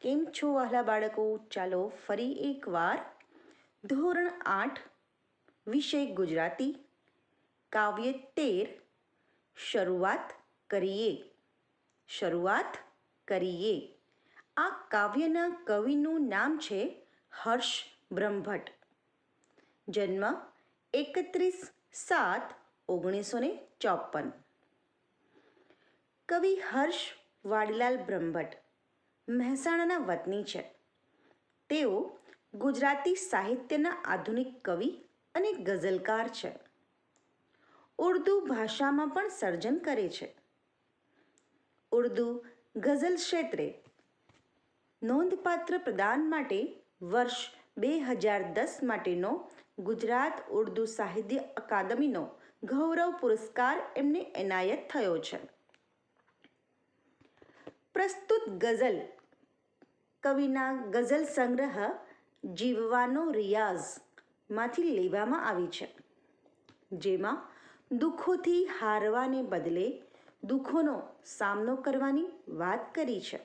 કેમ છો વહાલા બાળકો? ચાલો ફરી એકવાર ધોરણ આઠ, વિષય ગુજરાતી, કાવ્ય તેર, શરૂઆત કરીએ. શરૂઆત કરીએ. આ કાવ્યના કવિનું નામ છે હર્ષ બ્રહ્મભટ્ટ. જન્મ એકત્રીસ સાત ઓગણીસો ને ચોપન કવિ હર્ષ વાડીલાલ બ્રહ્મભટ્ટ. મહેસાણાના વતની છે. તેઓ ગુજરાતી સાહિત્યના આધુનિક કવિ અને ગઝલકાર છે. ઉર્દુ ભાષામાં પણ સર્જન કરે છે. ઉર્દુ ગઝલ ક્ષેત્રે નોંધપાત્ર પ્રદાન માટે વર્ષ બે હજાર દસ માટેનો ગુજરાત ઉર્દુ સાહિત્ય અકાદમીનો ગૌરવ પુરસ્કાર એમને એનાયત થયો છે. પ્રસ્તુત ગઝલ કવિના ગઝલ સંગ્રહ જીવવાનો રિયાઝમાંથી લેવામાં આવી છે. જેમાં દુઃખોથી હારવાને બદલે દુઃખોનો સામનો કરવાની વાત કરી છે.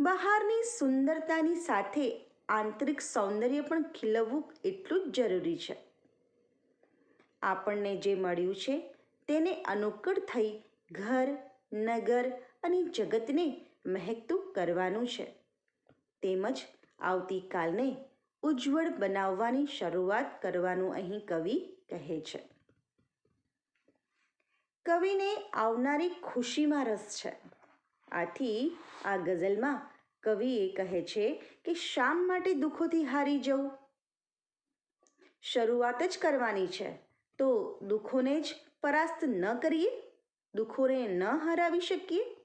બહારની સુંદરતાની સાથે આંતરિક સૌંદર્ય પણ ખીલવવું એટલું જ જરૂરી છે. આપણને જે મળ્યું છે તેને અનુકૂળ થઈ ઘર, નગર અને જગતને મહેકતું કરવાનું છે. તેમજ આવતીકાલને ઉજ્જવળ બનાવવાની શરૂઆત કરવાનું અહીં કવિ કહે છે. કવિને આવનારી ખુશીમાં રસ છે. આથી આ ગઝલમાં કવિએ કહે છે કે શામ માટે દુઃખોથી હારી જવું શરૂઆત જ કરવાની છે. તો દુઃખોને જ પરાસ્ત ન કરીએ? દુઃખોને ન હરાવી શકીએ?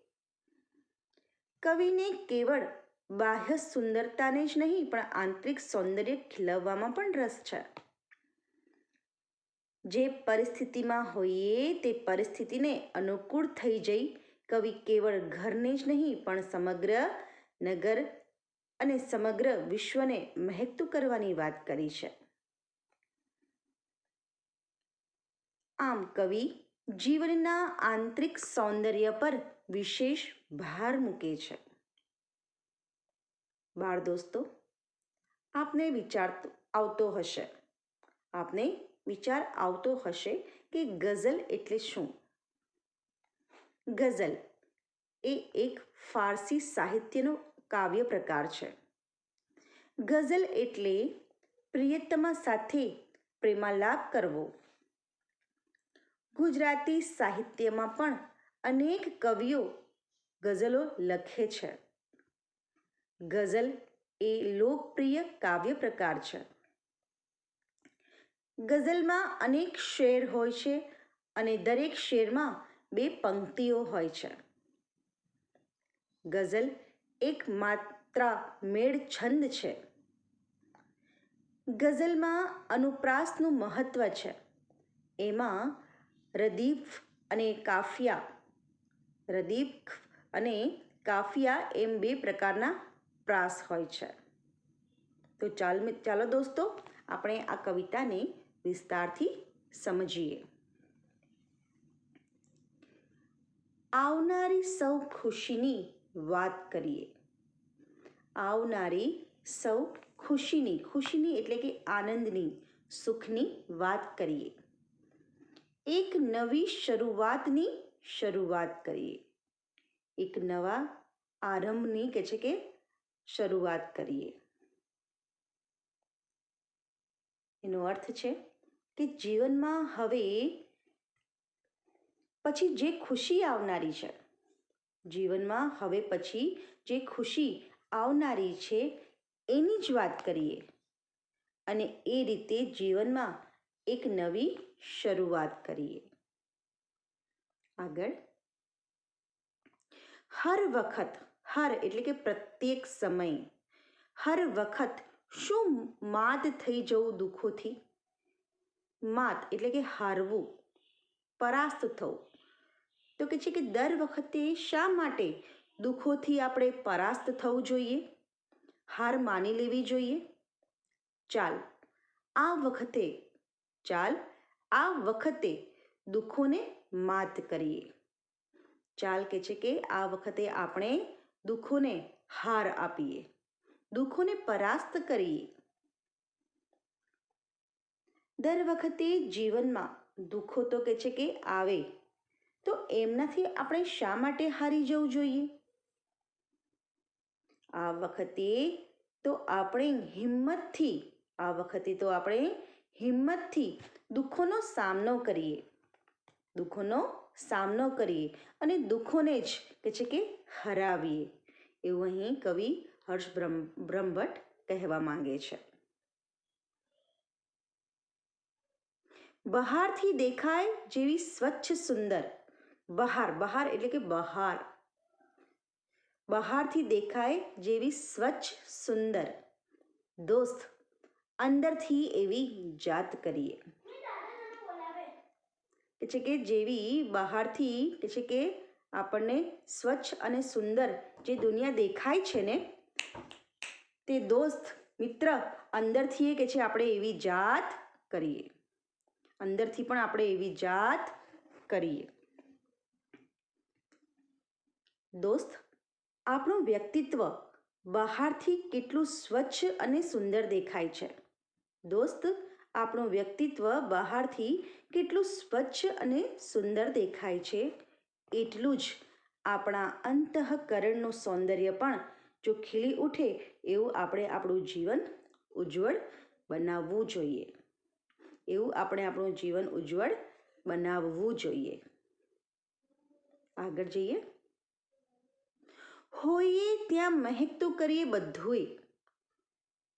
કવિને કેવળ બાહ્ય સુંદરતાને જ નહીં, પણ આંતરિક સૌંદર્ય ખીલવવામાં પણ રસ છે. જે પરિસ્થિતિમાં હોઈએ તે પરિસ્થિતિને અનુકૂળ થઈ જઈ. કવિ કેવળ ઘરને જ નહીં, પણ સમગ્ર નગર અને સમગ્ર વિશ્વને મહેકતું કરવાની વાત કરી છે. આમ કવિ જીવનના આંતરિક સૌંદર્ય પર વિશેષ ભાર મૂકે છે. બાળ દોસ્તો, આપને વિચાર આવતો હશે. આપને વિચાર આવતો હશે કે ગઝલ એટલે શું? ગઝલ એ એક ફારસી સાહિત્યનો કાવ્ય પ્રકાર છે. ગઝલ એટલે પ્રિયતમા સાથે પ્રેમાલાપ કરવો. ગુજરાતી સાહિત્યમાં પણ અનેક કવિઓ ગઝલો લખે છે. ગઝલ એ લોકપ્રિય કાવ્ય પ્રકાર છે. ગઝલમાં અનેક શેર હોય છે અને દરેક શેરમાં બે પંક્તિઓ હોય છે. ગઝલ એક માત્ર મેળ છંદ છે. ગઝલમાં અનુપ્રાસનું મહત્વ છે. એમાં રદીફ અને કાફિયા રદીફ અને કાફિયા એમ બે પ્રકારના પ્રાસ હોય છે. તો ચાલ ચાલો દોસ્તો, આપણે આ કવિતાને વિસ્તારથી સમજીએ. આવનારી સૌ ખુશીની વાત કરીએ. આવનારી સૌ ખુશીની ખુશીની એટલે કે આનંદની, સુખની વાત કરીએ. એક નવી શરૂઆતની શરૂઆત કરીએ. એક નવા આરંભની કે છે કે શરૂઆત કરીએ. એનો અર્થ છે કે જીવનમાં હવે પછી જે ખુશી આવનારી છે, જીવનમાં હવે પછી જે ખુશી આવનારી છે એની જ વાત કરીએ. અને એ રીતે જીવનમાં એક નવી શરૂઆત કરીએ. આગળ હર વખત હર એટલે કે પ્રત્યેક સમય હર વખત શું માત થઈ જવું દુઃખોથી માત એટલે કે હારવું પરાસ્ત થવું તો કે છે કે દર વખતે શા માટે દુઃખોથી આપણે પરાસ્ત થવું જોઈએ હાર માની લેવી જોઈએ ચાલ આ વખતે ચાલ આ વખતે દુઃખોને માત કરીએ. ચાલ કે છે કે આ વખતે આપણે દુઃખોને હાર આપીએ. દુઃખોને પરાસ્ત કરીએ. દર વખતે જીવનમાં દુઃખો તો કે છે કે આવે. તો એમનાથી આપણે શા માટે હારી જવું જોઈએ? આ વખતે તો આપણે હિંમતથી, આ વખતે તો આપણે હિંમતથી દુઃખોનો સામનો કરીએ. દુઃખોનો સામનો કરીએ અને દુઃખોને જ કે છે કે હરાવીએ. એવું અહીં કવિ હર્ષ બ્રહ્મ બ્રહ્મભટ્ટ કહેવા માંગે છે. બહારથી દેખાય જેવી સ્વચ્છ સુંદર. બહાર બહાર એટલે કે બહાર. બહારથી દેખાય જેવી સ્વચ્છ સુંદર. દોસ્ત, અંદરથી એવી જાત કરીએ. કે છે કે જેવી બહારથી કે છે કે આપણને સ્વચ્છ અને સુંદર જે દુનિયા દેખાય છે ને, તે દોસ્ત, મિત્ર અંદરથી કે છે આપણે એવી જાત કરીએ. અંદરથી પણ આપણે એવી જાત કરીએ. દોસ્ત, આપણું વ્યક્તિત્વ બહારથી કેટલું સ્વચ્છ અને સુંદર દેખાય છે. દોસ્ત આપણું વ્યક્તિત્વ બહારથી કેટલું સ્વચ્છ અને સુંદર દેખાય છે. એટલું જ આપણા અંતઃકરણનું સૌંદર્ય પણ જો ખીલી ઉઠે એવું આપણે આપણું જીવન ઉજ્જવળ બનાવવું જોઈએ. એવું આપણે આપણું જીવન ઉજ્જવળ બનાવવું જોઈએ. આગળ જઈએ. હોઈએ ત્યાં મહેકતું કરીએ બધુંય.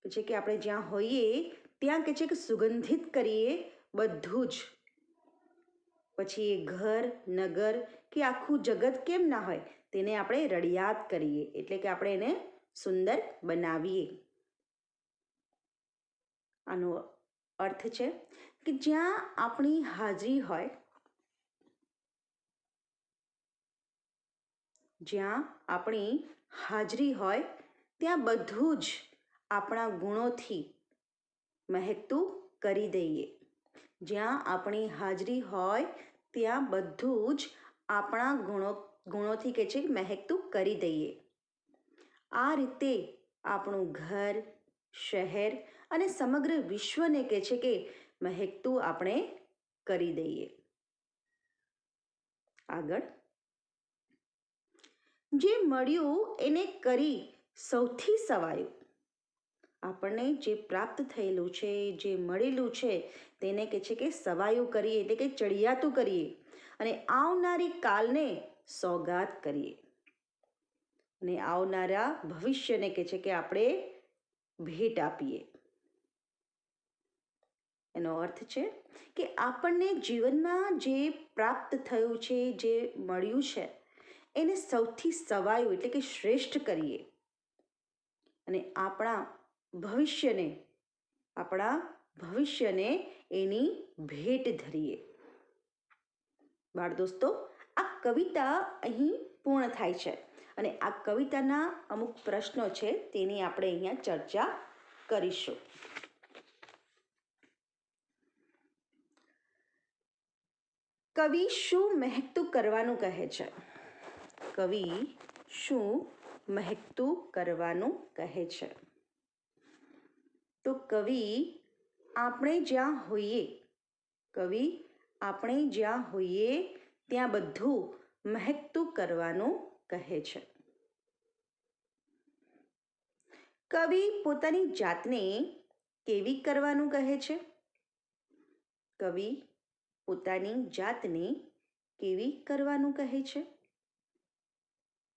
પછી કે આપણે જ્યાં હોઈએ ત્યાં કે છે કે સુગંધિત કરીએ બધું જ. પછી એ ઘર, નગર કે આખું જગત કેમ ના હોય તેને આપણે રડિયાત કરીએ, એટલે કે આપણે એને સુંદર બનાવીએ. આનો અર્થ છે કે જ્યાં આપણી હાજરી હોય, જ્યાં આપણી હાજરી હોય, ત્યાં બધું જ આપણા ગુણોથી મહેકતું કરી દઈએ. જ્યાં આપણી હાજરી હોય, ત્યાં બધું જ આપણા ગુણો, ગુણોથી કે છે મહેકતું કરી દઈએ. આ રીતે આપણું ઘર, શહેર અને સમગ્ર વિશ્વને કે છે કે મહેકતું આપણે કરી દઈએ. આગળ. જે મળ્યું એને કરી સૌથી સવાયું. આપણને જે પ્રાપ્ત થયેલું છે, જે મળેલું છે, તેને કહે છે કે સવાયું કરીએ, એટલે કે ચડિયાતું કરીએ અને આવનારી કાલને સોગાત કરીએ. અને આવનારા ભવિષ્યને કહે છે કે આપણે ભેટ આપીએ. એનો અર્થ છે કે આપણને જીવનમાં જે પ્રાપ્ત થયું છે, જે મળ્યું છે, એને સૌથી સવાયું એટલે કે શ્રેષ્ઠ કરીએ. અને આપણા ભવિષ્યને, આપણા ભવિષ્યને એની ભેટ ધરીએ. બાળ દોસ્તો આ કવિતા અહીં પૂર્ણ થાય છે અને આ કવિતાના અમુક પ્રશ્નો છે તેની આપણે અહીંયા ચર્ચા કરીશું. કવિ શું મહેકતું કરવાનું કહે છે? કવિ શું મહેકતું કરવાનું કહે છે? તો કવિ, આપણે જ્યાં હોઈએ, કવિ, આપણે જ્યાં હોઈએ, ત્યાં બધું મહેકતું કરવાનું કહે છે. કવિ પોતાની જાતને કેવી કરવાનું કહે છે? કવિ પોતાની જાતને કેવી કરવાનું કહે છે?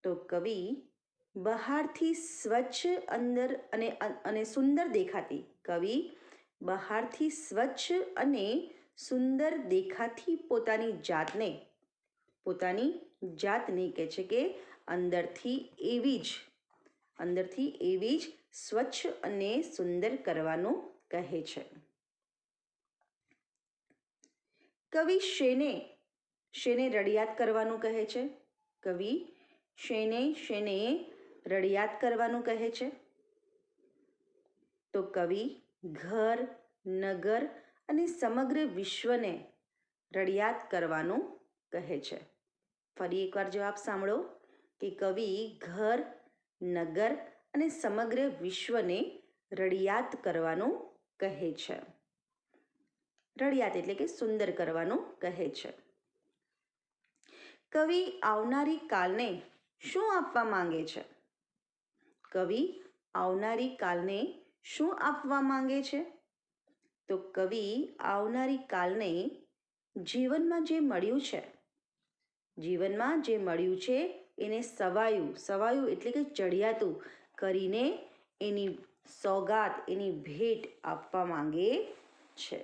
તો કવિ બહારથી સ્વચ્છ અંદર અને અને સુંદર દેખાતી. કવિ, બહારથી સ્વચ્છ અને સુંદર દેખાતી પોતાની જાતને પોતાની જાતને કહે છે કે અંદરથી એવી જ, અંદરથી એવી જ સ્વચ્છ અને સુંદર કરવાનું કહે છે. કવિ શેને શેને રડિયાત કરવાનું કહે છે? કવિ, શેને શેને રડિયાત કરવાનું કહે છે? તો કવિ, ઘર, નગર અને સમગ્ર વિશ્વને રડિયાત કરવાનું કહે છે. ફરી એકવાર જવાબ સાંભળો કે કવિ, ઘર, નગર અને સમગ્ર વિશ્વને રડિયાત કરવાનું કહે છે. રડિયાત એટલે કે સુંદર કરવાનું કહે છે. કવિ, આવનારી કાલને શું આપવા માંગે છે? કવિ આવનારી કાલને શું આપવા માંગે છે? તો કવિ આવનારી કાલને જીવનમાં જે મળ્યું છે, જીવનમાં જે મળ્યું છે એને સવાયું સવાયું એટલે કે ચડિયાતું કરીને એની સોગાત, એની ભેટ આપવા માંગે છે.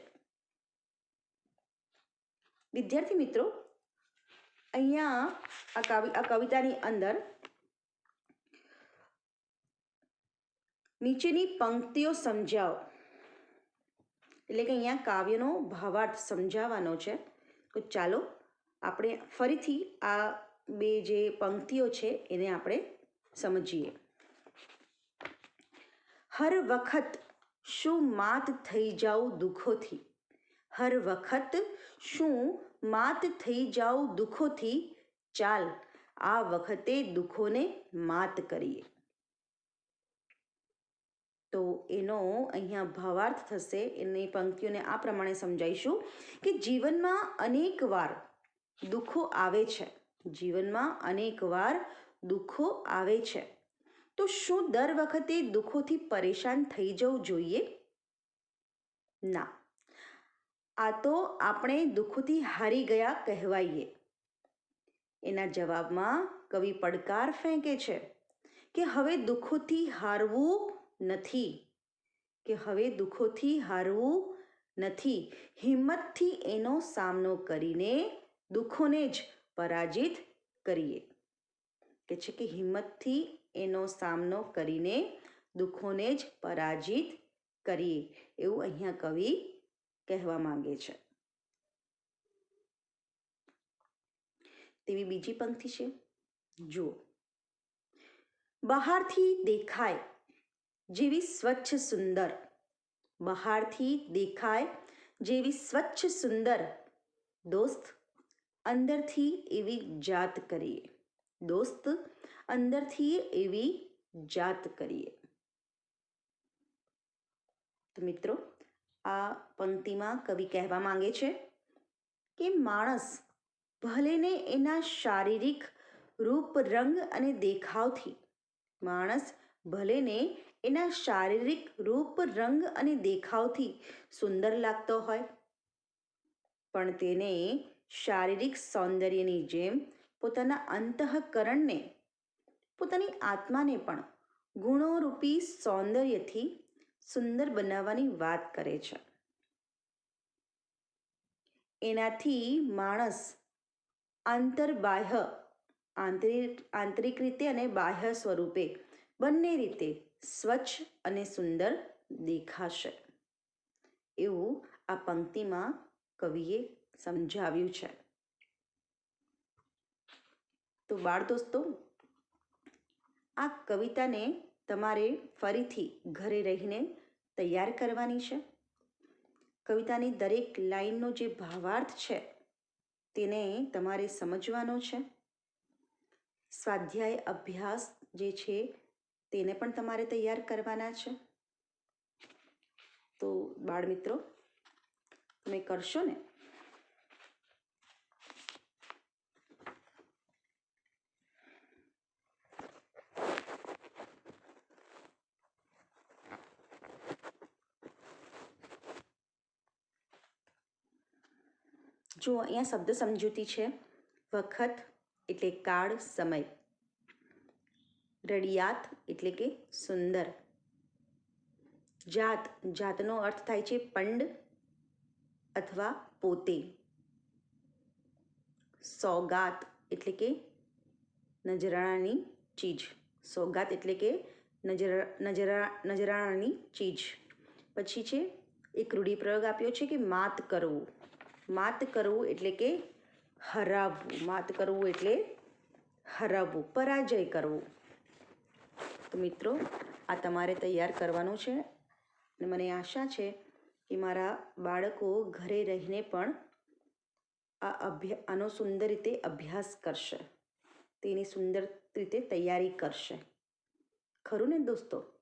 વિદ્યાર્થી મિત્રો, અહીંયા આ કવિ, આ કવિતાની અંદર નીચેની પંક્તિઓ સમજાવો. એટલે કે અહીંયા કાવ્યનો ભાવાર્થ સમજાવવાનો છે. તો ચાલો આપણે ફરીથી આ બે જે પંક્તિઓ છે એને આપણે સમજીએ. હર વખત શું માત થઈ જાઉં દુઃખોથી? હર વખત શું માત થઈ જાઉં દુઃખોથી? ચાલ, આ વખતે દુઃખોને માત કરીએ. તો એનો અહીંયા ભાવાર્થ થશે. એની પંક્તિઓને આ પ્રમાણે સમજાવીશું કે જીવનમાં અનેક વાર દુઃખો આવે છે. જીવનમાં અનેક વાર દુઃખો આવે છે. તો શું દર વખતે દુઃખોથી પરેશાન થઈ જવું જોઈએ? ના. આ તો આપણે દુઃખોથી હારી ગયા કહેવાઈએ. એના જવાબમાં કવિ પડકાર ફેંકે છે કે હવે દુઃખોથી હારવું નથી કે હવે દુઃખોથી હારવું નથી. હિંમતથી એનો સામનો કરીને દુઃખોને જ પરાજિત કરીએ. કે છે કે હિંમતથી એનો સામનો કરીને દુઃખોને જ પરાજિત કરીએ, એવું અહીંયા કવિ કહેવા માંગે છે. તેવી બીજી પંક્તિ છે. જુઓ. બહારથી દેખાય જેવી સ્વચ્છ સુંદર. બહારથી દેખાય જેવી સ્વચ્છ સુંદર. દોસ્ત, અંદરથી એવી જાત કરીએ. દોસ્ત, અંદરથી એવી જાત કરીએ. તો મિત્રો, આ પંક્તિમાં કવિ કહેવા માંગે છે કે માણસ ભલેને એના શારીરિક રૂપ, રંગ અને દેખાવથી, માણસ ભલેને એના શારીરિક રૂપ, રંગ અને દેખાવથી સુંદર લાગતો હોય. પણ તેને શારીરિક સૌંદર્યની જેમ પોતાના અંતઃકરણને, પોતાની આત્માને પણ ગુણોરૂપી સૌંદર્યથી સુંદર બનાવવાની વાત કરે છે. એનાથી માણસ આંતરબાહ્ય, આંતરિક આંતરિક રીતે અને બાહ્ય સ્વરૂપે બંને રીતે સ્વચ્છ અને સુંદર દેખાશે. એવું આ પંક્તિમાં કવિએ સમજાવ્યું છે. તો બાળ દોસ્તો, આ કવિતાને તમારે ફરીથી ઘરે રહીને તૈયાર કરવાની છે. કવિતાની દરેક લાઈનનો જે ભાવાર્થ છે, તેને તમારે સમજવાનો છે. સ્વાધ્યાય અભ્યાસ જે છે તેને પણ તમારે તૈયાર કરવાના છે. તો બાળ મિત્રો તમે કરશો ને? જો અહીંયા શબ્દ સમજૂતી છે, વખત એટલે કાળ, સમય. રડિયાત એટલે કે સુંદર જાત જાતનો અર્થ થાય છે પંડ અથવા પોતે સોગાત એટલે કે નજરાણાની ચીજ સોગાત એટલે કે નજર નજરા નજરાણાની ચીજ પછી છે એક રૂઢિપ્રયોગ આપ્યો છે કે માત કરવું માત કરવું એટલે કે હરાવવું માત કરવું એટલે હરાવવું પરાજય કરવું તો મિત્રો, આ તમારે તૈયાર કરવાનું છે. અને મને આશા છે કે મારા બાળકો ઘરે રહીને પણ આ અભ્યા, આનો સુંદર રીતે અભ્યાસ કરશે. તેની સુંદર રીતે તૈયારી કરશે. ખરું ને દોસ્તો?